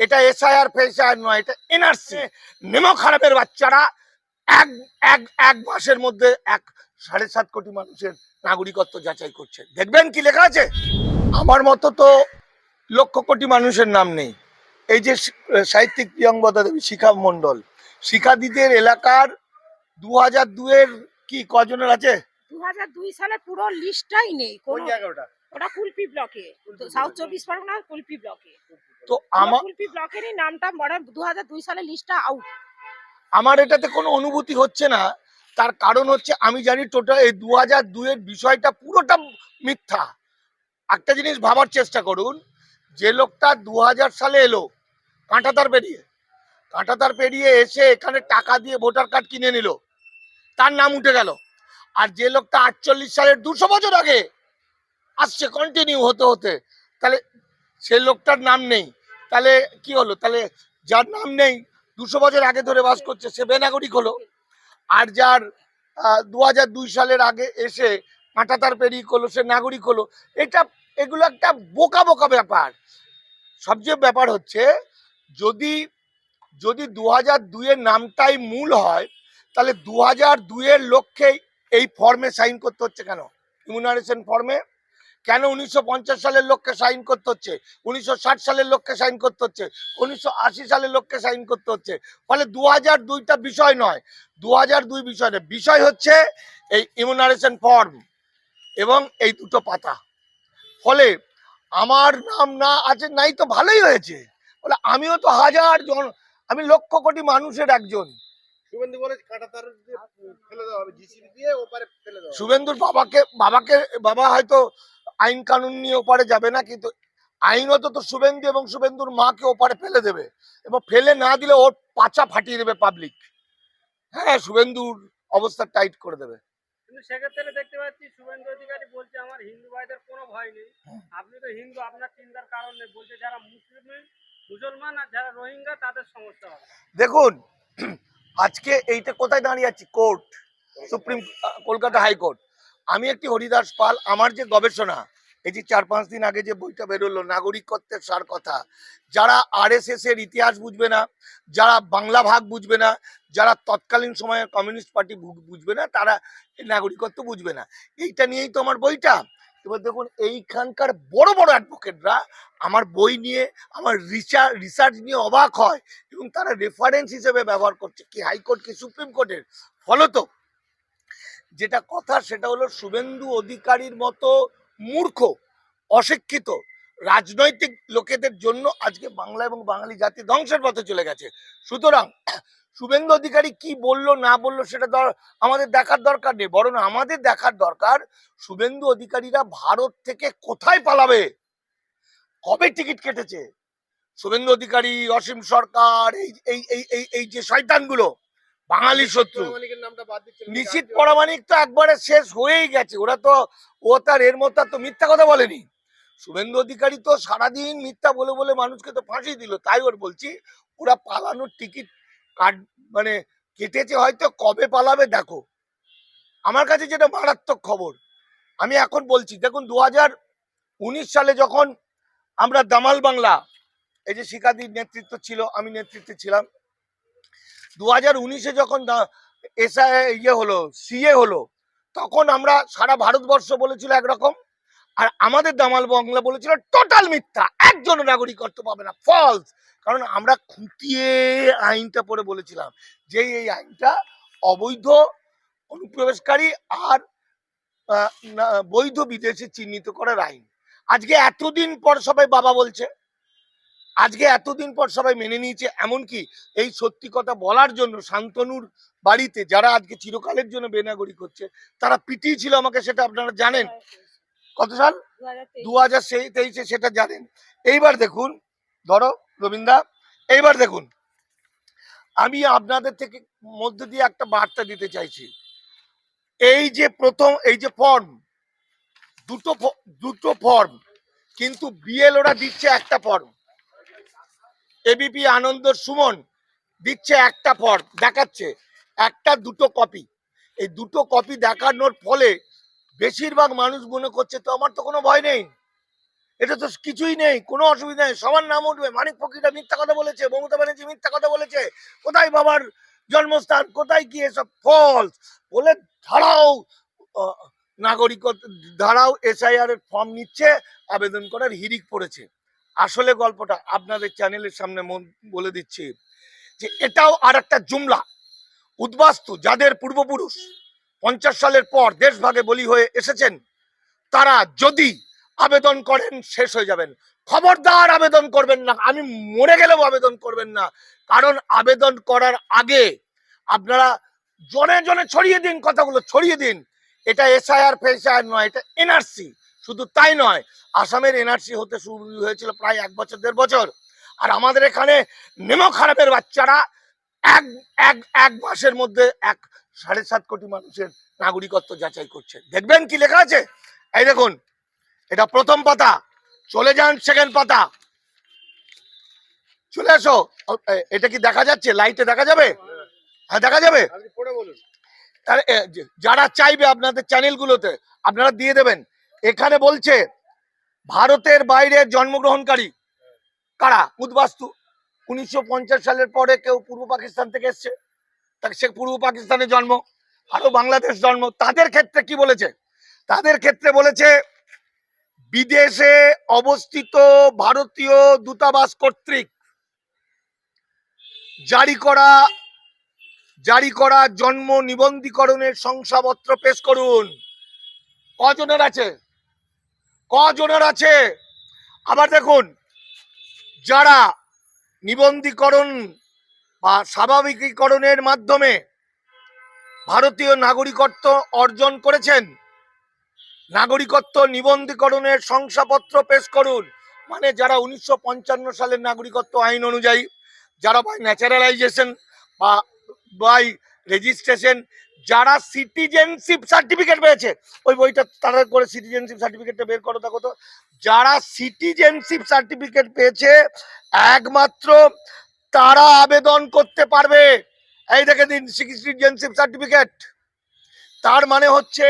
এটা এসআইআর ফেসআইআর নয় এটা এনআরসি নেমো খারাপের বাচ্চারা এক এক এক মাসের মধ্যে এক সাড়ে সাত কোটি মানুষের নাগরিকত্ব যাচাই করছে। দেখবেন কি লেখা আছে? আমার মতো তো লক্ষ কোটি মানুষের নাম নেই। এই যে সাহিত্যিক প্রিয়ঙ্গদা দেবী শিখা মণ্ডল শিখাদিদের এলাকার দু হাজার দুয়ের কি কজনের আছে? দু হাজার দুই সালে পুরো লিস্টটাই নেই কোন কোনো জায়গা ওটা? ওটা কুলপি ব্লকে সাউথ চব্বিশ পরগনা কুলপি ব্লকে। তো আমার ব্লকেরই নামটা মানে দু হাজার দুই সালে লিস্টটা আউট আমার এটাতে কোনো অনুভূতি হচ্ছে না। তার কারণ হচ্ছে আমি জানি টোটাল এই দু হাজার দুয়ের বিষয়টা পুরোটা মিথ্যা। একটা জিনিস ভাবার চেষ্টা করুন যে লোকটা দু হাজার সালে এলো কাঁটাতার পেরিয়ে। কাঁটাতার পেরিয়ে এসে এখানে টাকা দিয়ে ভোটার কার্ড কিনে নিল। তার নাম উঠে গেল। আর যে লোকটা আটচল্লিশ সালের দুশো বছর আগে আসছে কন্টিনিউ হতে হতে। তাহলে সে লোকটার নাম নেই। তাহলে কি হলো? তাহলে যার নাম নেই, দুশো বছর আগে ধরে বাস করছে, সে বেনাগরিক হলো। আর যার দু হাজার দুই সালের আগে এসে কাঁটাতার পেরিয়ে করল, সে নাগরিক হলো। এটা, এগুলো একটা বোকা বোকা ব্যাপার। সবচেয়ে ব্যাপার হচ্ছে, যদি যদি দু হাজার দুইয়ের নামটাই মূল হয়, তাহলে দু হাজার দুইয়ের লক্ষ্যে এই ফর্মে সাইন করতে হচ্ছে কেন? ইমিউনারেশন ফর্মে কেন উনিশশো পঞ্চাশ সালের লোককে সাইন করতে হচ্ছে? উনিশশো ষাট সালের লোককে সাইন করতে হচ্ছে? উনিশশো আশি সালের লোককে সাইন করতে হচ্ছে? ফলে দু হাজার দুইটা বিষয় নয় দু হাজার দুই বিষয় নয়। বিষয় হচ্ছে এই ইমিউনারেশন ফর্ম এবং এই দুটো পাতা। ফলে আমার নাম না আছে নাই তো ভালোই হয়েছে। বলে আমিও তো হাজার জন আমি লক্ষ কোটি মানুষের একজন। শুভেন্দুর বাবাকে বাবাকে বাবা হয়তো আইন কানুন নিয়ে ওপারে যাবে না কিন্তু আইনত তো শুভেন্দু এবং শুভেন্দুর মাকে ওপারে ফেলে দেবে। এবং ফেলে না দিলে ওর পাচা ফাটিয়ে দেবে পাবলিক হ্যাঁ শুভেন্দুর অবস্থা টাইট করে দেবে। কিন্তু সেক্ষেত্রে দেখতে পাচ্ছি শুভেন্দু অধিকারী বলছে আমার হিন্দু ভাইদের কোনো ভয় নেই। আপনি তো হিন্দু আপনার চিন্তার কারণ নেই। বলছে যারা মুসলিম মুসলমান আর যারা রোহিঙ্গা তাদের সমস্যা হবে। দেখুন আজকে এইটা কোথায় দাঁড়িয়ে আছি? Court supreme Kolkata high court. আমি একটি হরিদাস পাল, আমার যে গবেষণা, এই যে চার পাঁচ দিন আগে যে বইটা বেরোলো, নাগরিকত্বের সার কথা, যারা আরএসএস এর ইতিহাস বুঝবে না, যারা বাংলা ভাগ বুঝবে না, যারা তৎকালীন সময়ে কমিউনিস্ট পার্টি বুঝবে না, তারা নাগরিকত্ব বুঝবে না। এইটা নিয়েই তো আমার বইটা। এবার দেখুন, এইখানকার বড় বড় অ্যাডভোকেটরা আমার বই নিয়ে, আমার রিসার্চ রিসার্চ নিয়ে অবাক হয় এবং তারা রেফারেন্স হিসেবে ব্যবহার করছে, কি হাইকোর্ট, কি সুপ্রিম কোর্টের, ফলত যেটা কথা সেটা হলো শুভেন্দু অধিকারীর মতো মূর্খ, অশিক্ষিত, রাজনৈতিক লোকেদের জন্য আজকে বাংলা এবং বাঙালি জাতি ধ্বংসের পথে চলে গেছে। সুতরাং শুভেন্দু অধিকারী কি বলল, না বলল সেটা দর- আমাদের দেখার দরকার নেই। বরং আমাদের দেখার দরকার শুভেন্দু অধিকারীরা ভারত থেকে কোথায় পালাবে? কবে টিকিট কেটেছে? শুভেন্দু অধিকারী, অসীম সরকার এই এই এই এই যে শয়তানগুলো বাঙালি শত্রু। নিশ্চিত পরামানিক তো একবারে শেষ হয়েই গেছে। ওরা তো ও তার এর মধ্যে তো মিথ্যা কথা বলেনি। শুভেন্দু অধিকারী তো সারাদিন মিথ্যা বলে বলে মানুষকে তো ফাঁসি দিল তাই ওর বলছি ওরা পালানোর টিকিট কাট মানে কেটেছে হয়তো কবে পালাবে দেখো। আমার কাছে যেটা মারাত্মক খবর আমি এখন বলছি দেখুন দু হাজার উনিশ সালে যখন আমরা দামাল বাংলা এই যে শিকাদির নেতৃত্ব ছিল আমি নেতৃত্বে ছিলাম দু হাজার উনিশে যখন এসআ ইয়ে হলো, সিএ হলো, তখন আমরা সারা ভারতবর্ষ বলেছিল একরকম, আর আমাদের দামাল বাংলা বলেছিল টোটাল মিথ্যা, একজন নাগরিকত্ব পাবে না ফলস কারণ আমরা খুঁটিয়ে আইনটা পড়ে বলেছিলাম, যে এই আইনটা অবৈধ, অনুপ্রবেশকারী আর বৈধ বিদেশে চিহ্নিত করার আইন। আজকে এতদিন পর সবাই বাবা বলছে আজকে এতদিন পর সবাই মেনে নিয়েছে এমনকি এই সত্যি কথা বলার জন্য শান্তনুর বাড়িতে যারা আজকে চিরকালের জন্য বেনাগরি করছে তারা পিটিয়েছিল আমাকে সেটা আপনারা জানেন। কত সাল? দু হাজার তেইশ সেটা জানেন। এইবার দেখুন ধরো রবীন্দা এইবার দেখুন। আমি আপনাদের থেকে মধ্যে দিয়ে একটা বার্তা দিতে চাইছি। এই যে প্রথম এই যে ফর্ম দুটো দুটো ফর্ম কিন্তু বিএল ওরা দিচ্ছে একটা ফর্ম এবিপি আনন্দ সুমন দিচ্ছে একটা ফর্ম দেখাচ্ছে। একটা দুটো কপি এই দুটো কপি দেখানোর ফলে বেশিরভাগ মানুষ মনে করছে তো আমার তো কোনো ভয় নেই। এটা তো কিছুই নেই কোনো অসুবিধা নেই। সবার নাম উঠবে। মানিক ফকিরা মিথ্যা কথা বলেছে মমতা ব্যানার্জি মিথ্যা কথা বলেছে। কোথায় বাবার জন্মস্থান? কোথায় কি এসব ফলস বলে ধারাও আহ, নাগরিকত্ব ধারাও এসআইআর এর ফর্ম নিচ্ছে আবেদন করার হিরিক পড়েছে। আসলে গল্পটা আপনাদের চ্যানেলের সামনে মন- বলে দিচ্ছি যে এটাও আর একটা জুমলা উদ্বাস্তু যাদের পূর্বপুরুষ পঞ্চাশ সালের পর দেশভাগে বলি হয়ে এসেছেন, তারা যদি আবেদন করেন শেষ হয়ে যাবেন। খবরদার আবেদন করবেন না, আমি মরে গেলেও আবেদন করবেন না। কারণ আবেদন করার আগে আপনারা জনে জনে ছড়িয়ে দিন, কথাগুলো ছড়িয়ে দিন। এটা এসআইআর, ফেসআইআর নয়, এটা এনআরসি। শুধু তাই নয় আসামের এনআরসি হতে শুরু হয়েছিল প্রায় এক বছর দেড় বছর। আর আমাদের এখানে নেমো খারাপের বাচ্চারা এক এক এক মাসের মধ্যে এক সাড়ে সাত কোটি মানুষের নাগরিকত্ব যাচাই করছে। দেখবেন কি লেখা আছে? এই দেখুন এটা প্রথম পাতা। চলে যান সেকেন্ড পাতা। চলে আসো। এটা কি দেখা যাচ্ছে? লাইটে দেখা যাবে? হ্যাঁ দেখা যাবে? যারা চাইবে আপনাদের চ্যানেলগুলোতে আপনারা দিয়ে দেবেন। এখানে বলছে, ভারতের বাইরে জন্মগ্রহণকারী কারা? উদ্বাস্তু। উনিশশো পঞ্চাশ সালের পরে কেউ পূর্ব পাকিস্তান থেকে এসছে। তাকে সে পূর্ব পাকিস্তানে জন্ম আরও বাংলাদেশ জন্ম। তাদের ক্ষেত্রে কি বলেছে? তাদের ক্ষেত্রে বলেছে, বিদেশে অবস্থিত ভারতীয় দূতাবাস কর্তৃক জারি করা জারি করা জন্ম নিবন্ধীকরণের শংসাপত্র পেশ করুন। কজনের আছে? কজনের আছে? আবার দেখুন, যারা নিবন্ধীকরণ বা স্বাভাবিকীকরণের মাধ্যমে ভারতীয় নাগরিকত্ব অর্জন করেছেন, নাগরিকত্ব নিবন্ধীকরণের শংসাপত্র পেশ করুন। মানে যারা উনিশশো পঞ্চান্ন সালের নাগরিকত্ব আইন অনুযায়ী, যারা বাই ন্যাচারালাইজেশন বা বাই রেজিস্ট্রেশন যারা সিটিজেনশিপ সার্টিফিকেট পেয়েছে, ওই বইটা তারা করে সিটিজেনশিপ সার্টিফিকেটটা বের করো, দেখো তো। যারা সিটিজেনশিপ সার্টিফিকেট পেয়েছে, একমাত্র তারা আবেদন করতে পারবে। এই দেখে দিন সিটিজেনশিপ সার্টিফিকেট তার মানে হচ্ছে,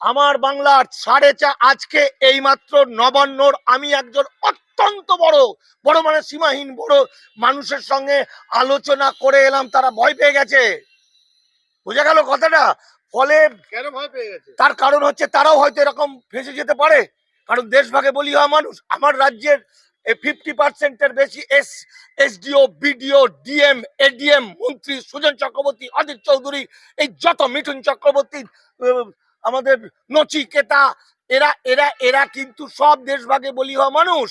আমার বাংলার সাড়ে চা, আজকে এইমাত্র নবান্নর আমি একজন অত্যন্ত বড় বড় মানে সীমাহীন বড় মানুষের সঙ্গে আলোচনা করে এলাম, তারা ভয় পেয়ে গেছে। বোঝা গেল কথাটা? ফলে তার কারণ হচ্ছে তারাও হয়তো এরকম ফেসে যেতে পারে। কারণ দেশ ভাগে বলি হওয়া মানুষ আমার রাজ্যের ফিফটি পার্সেন্টের বেশি S SDO BDO DM ADM মন্ত্রী সুজন চক্রবর্তী অজিত চৌধুরী এই যত মিঠুন চক্রবর্তী আমাদের নচিকেতা এরা এরা এরা কিন্তু সব দেশভাগে বলি হওয়া মানুষ।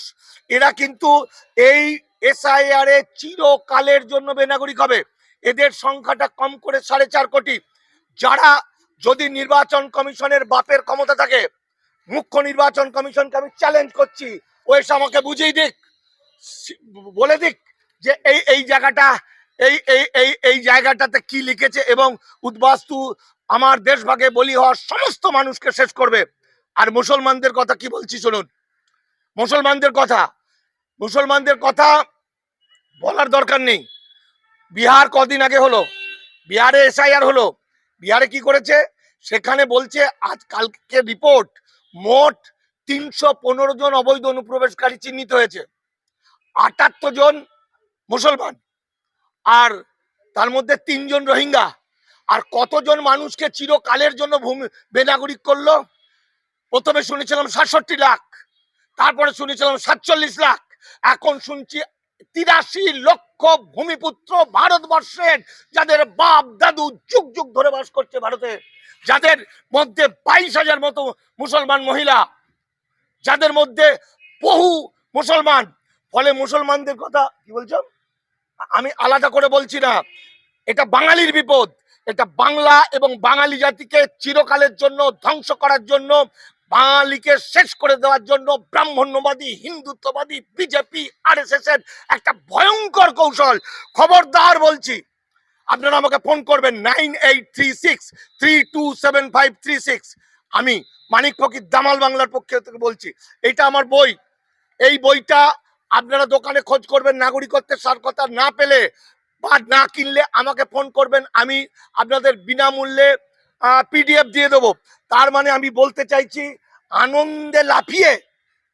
এরা কিন্তু এই এসআইআর এ চিরকালের জন্য বেনাগরিক হবে। এদের সংখ্যাটা কম করে সাড়ে চার কোটি। যারা যদি নির্বাচন কমিশনের বাপের ক্ষমতা থাকে, মুখ্য নির্বাচন কমিশনকে আমি চ্যালেঞ্জ করছি। ও এসে আমাকে বুঝিয়ে দিক। বলে দিক যে এই এই জায়গাটা, এই এই এই এই জায়গাটাতে কি লিখেছে এবং উদ্বাস্তু আমার দেশভাগে বলি হওয়ার সমস্ত মানুষকে শেষ করবে। আর মুসলমানদের কথা কি বলছি শুনুন। মুসলমানদের কথা মুসলমানদের কথা বলার দরকার নেই। বিহার কদিন আগে হলো? বিহারে এসআইআর হলো। বিহারে কি করেছে? সেখানে বলছে, আজ কালকে রিপোর্ট মোট তিনশো পনেরো জন অবৈধ অনুপ্রবেশকারী চিহ্নিত হয়েছে। আটাত্তর জন মুসলমান। আর তার মধ্যে তিনজন রোহিঙ্গা। আর কতজন মানুষকে চিরকালের জন্য ভূমি বেনাগরিক করল? প্রথমে শুনেছিলাম সাতষট্টি লাখ, তারপরে শুনেছিলাম সাতচল্লিশ লাখ। এখন শুনছি তিরাশি লক্ষ ভূমিপুত্র ভারতবর্ষের, যাদের বাপ, দাদু যুগ যুগ ধরে বাস করছে ভারতে, যাদের মধ্যে বাইশ হাজার মতো মুসলমান মহিলা, যাদের মধ্যে বহু মুসলমান, ফলে মুসলমানদের কথা কি বলছো? আমি আলাদা করে বলছি না, এটা বাঙালির বিপদ, এটা বাংলা এবং বাঙালি জাতিকে চিরকালের জন্য ধ্বংস করার জন্য বাঙালিকে শেষ করে দেওয়ার জন্য ব্রাহ্মণ্যবাদী, হিন্দুত্ববাদী, বিজেপি আর এর একটা ভয়ঙ্কর কৌশল। খবরদার বলছি, আপনারা আমাকে ফোন করবেন nine eight three six, three two seven five three six. আমি মানিক ফকির, দামাল বাংলার পক্ষ থেকে বলছি, এটা আমার বই। এই বইটা আপনারা দোকানে খোঁজ করবেন, নাগরিকত্বের সার কথা না পেলে বা না কিনলে আমাকে ফোন করবেন, আমি আপনাদের বিনামূল্যে পিডিএফ দিয়ে দেবো। তার মানে আমি বলতে চাইছি আনন্দে লাফিয়ে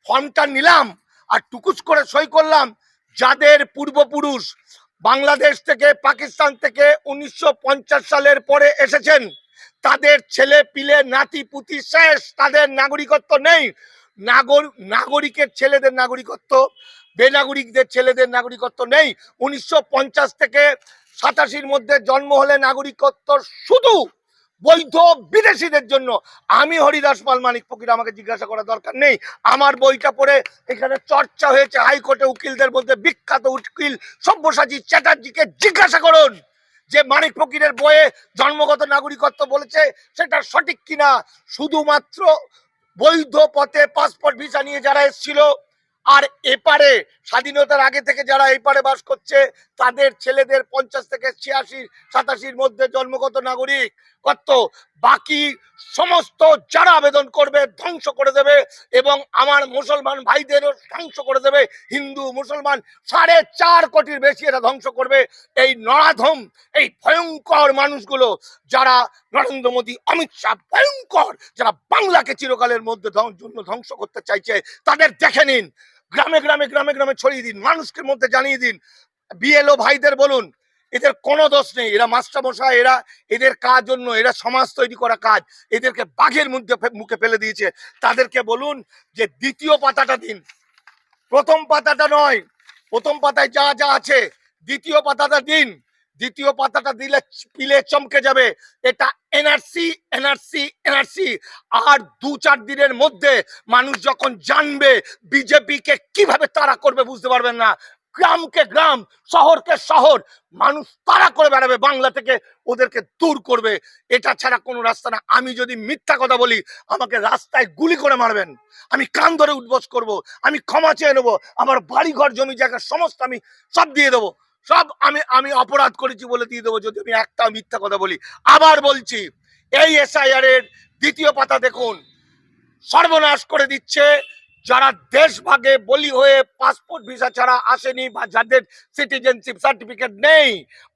ফর্মটা নিলাম আর টুকুস করে সই করলাম যাদের পূর্বপুরুষ বাংলাদেশ থেকে, পাকিস্তান থেকে উনিশশো পঞ্চাশ সালের পরে এসেছেন, তাদের ছেলে পিলে নাতি পুতি শেষ, তাদের নাগরিকত্ব নেই। নাগর নাগরিকের ছেলেদের নাগরিকত্ব, বেনাগরিকদের ছেলেদের নাগরিকত্ব নেই। উনিশশো পঞ্চাশ থেকে সাতাশির মধ্যে জন্ম হলে নাগরিকত্ব শুধু বৈধ বিদেশিদের জন্য। আমি হরিদাস পাল মানিক ফকির, আমাকে জিজ্ঞাসা করার দরকার নেই। আমার বইটা পড়ে এখানে চর্চা হয়েছে, হাইকোর্টে উকিলদের মধ্যে বিখ্যাত উকিল সব্যসাচী চ্যাটার্জিকে জিজ্ঞাসা করুন যে মানিক ফকিরের বইয়ে জন্মগত নাগরিকত্ব বলেছে, সেটা সঠিক কিনা? শুধুমাত্র বৈধ পথে পাসপোর্ট ভিসা নিয়ে যারা এসেছিল, আর এপারে স্বাধীনতার আগে থেকে যারা এপারে বাস করছে, তাদের ছেলেদের পঞ্চাশ থেকে ছিয়াশি সাতাশির মধ্যে জন্মগত নাগরিক। কত বাকি সমস্ত যারা আবেদন করবে ধ্বংস করে দেবে এবং আমার মুসলমান ভাইদেরও ধ্বংস করে দেবে। হিন্দু, মুসলমান, সাড়ে চার কোটির বেশি এরা ধ্বংস করবে। এই নরাধম এই ভয়ঙ্কর মানুষগুলো যারা নরেন্দ্র মোদী, অমিত শাহ ভয়ঙ্কর, যারা বাংলাকে চিরকালের মধ্যে জন্য ধ্বংস করতে চাইছে, তাদের দেখে নিন। গ্রামে গ্রামে গ্রামে গ্রামে ছড়িয়ে দিন। মানুষকে মধ্যে জানিয়ে দিন। বিএলও ভাইদের বলুন এদের কোনো দোষ নেই। এরা মাস্টার মশাই এরা এদের কাজ জন্য এরা সমাজ তৈরি করা কাজ। এদেরকে বাঘের মধ্যে মুখে ফেলে দিয়েছে। তাদেরকে বলুন যে দ্বিতীয় পাতাটা দিন। প্রথম পাতাটা নয়, প্রথম পাতায় যা যা আছে, দ্বিতীয় পাতাটা দিন। দ্বিতীয় পাতাটা দিলে পিলে চমকে যাবে। এটা এনআরসি এনআরসি এনআরসি আর দু চার দিনের মধ্যে মানুষ যখন জানবে, বিজেপিকে কীভাবে তারা করবে বুঝতে পারবেন না। গ্রামকে গ্রাম, শহরকে শহর, মানুষ তারা করে বেড়াবে, বাংলা থেকে ওদেরকে দূর করবে। এটা ছাড়া কোনো রাস্তা না। আমি যদি মিথ্যা কথা বলি, আমাকে রাস্তায় গুলি করে মারবেন। আমি কান ধরে উঠবস করব, আমি ক্ষমা চেয়ে নেব, আমার বাড়ি ঘর জমি জায়গা, সমস্ত আমি সব দিয়ে দেবো। সব আমি আমি অপরাধ করেছি বলে দিয়ে দেবো, যদি আমি একটা মিথ্যা কথা বলি। আবার বলছি, এই এসআইআর এর দ্বিতীয় পাতা দেখুন। সর্বনাশ করে দিচ্ছে যারা দেশ ভাগে বলি হয়ে পাসপোর্ট ভিসা ছাড়া আসেনি বা যাদের সিটিজেনশিপ সার্টিফিকেট নেই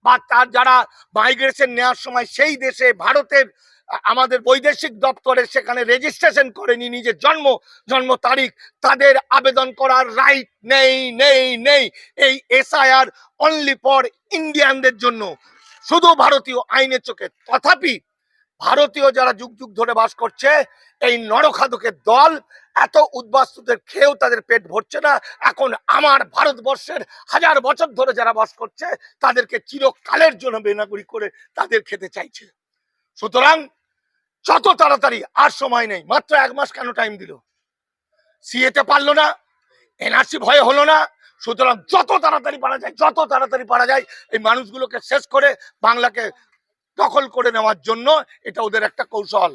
বা তার যারা মাইগ্রেশন নেওয়ার সময় সেই দেশে ভারতের, আমাদের বৈদেশিক দপ্তরে সেখানে রেজিস্ট্রেশন করেনি নিজের জন্ম জন্ম তারিখ, তাদের আবেদন করার রাইট নেই নেই নেই। এই এসআইআর অনলি ফর ইন্ডিয়ানদের জন্য। শুধু ভারতীয় আইনের চোখে। তথাপি ভারতীয় যারা যুগ যুগ ধরে বাস করছে, এই নরখাদকের দল এত উদ্বাস্তুদের খেয়েও তাদের পেট ভরছে না। এখন আমার ভারতবর্ষের হাজার বছর ধরে যারা বাস করছে, তাদেরকে চিরকালের জন্য বেনাগুড়ি করে তাদের খেতে চাইছে। সুতরাং যত তাড়াতাড়ি, আর সময় নেই। মাত্র এক মাস কেন টাইম দিল? সিএতে পারল না এনআরসি ভয়ে হলো না। সুতরাং যত তাড়াতাড়ি পারা যায়, যত তাড়াতাড়ি পারা যায়, এই মানুষগুলোকে শেষ করে বাংলাকে দখল করে নেওয়ার জন্য এটা ওদের একটা কৌশল।